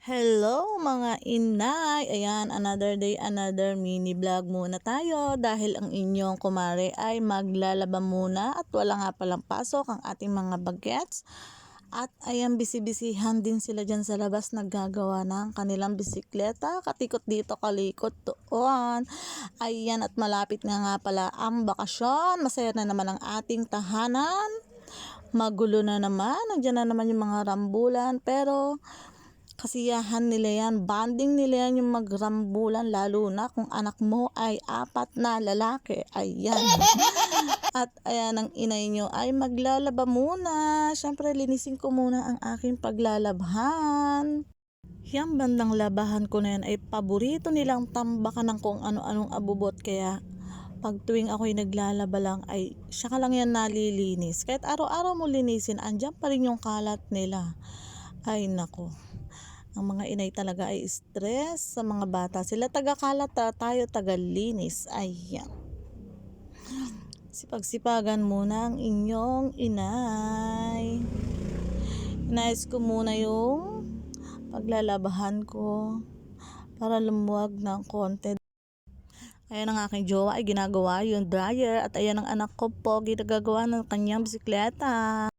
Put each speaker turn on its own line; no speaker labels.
Hello mga inay! Ayan, another day, another mini vlog muna tayo dahil ang inyong kumare ay maglalaba muna at wala nga palang pasok ang ating mga bagets. At ayan, bisibisihan din sila dyan sa labas naggagawa ng kanilang bisikleta. Katikot dito, kalikot doon. Ayan, at malapit nga nga pala ang bakasyon. Masaya na naman ang ating tahanan. Magulo na naman. Nandiyan na naman yung mga rambulan. Pero kasiyahan nila yan, banding nila yan yung magrambulan lalo na kung anak mo ay apat na lalaki. Ayan. At ayan ang inay nyo ay maglalaba muna. Siyempre linisin ko muna ang aking paglalabhan. Yang bandang labahan ko na yan ay paborito nilang tambakan ng kung ano-anong abubot kaya pag tuwing ako'y naglalaba lang ay siya ka lang yan nalilinis. Kahit araw-araw mo linisin, andyan pa rin yung kalat nila. Ay nako. Ang mga inay talaga ay stress sa mga bata. Sila taga-kalat, ah, tayo taga-linis. Ayan. Sipag-sipagan muna ang inyong inay. Inayos ko muna yung paglalabahan ko para lumuwag ng konti. Ayan ang aking jowa ay ginagawa yung dryer at ayan ang anak ko po ginagawa ng kanyang bisikleta.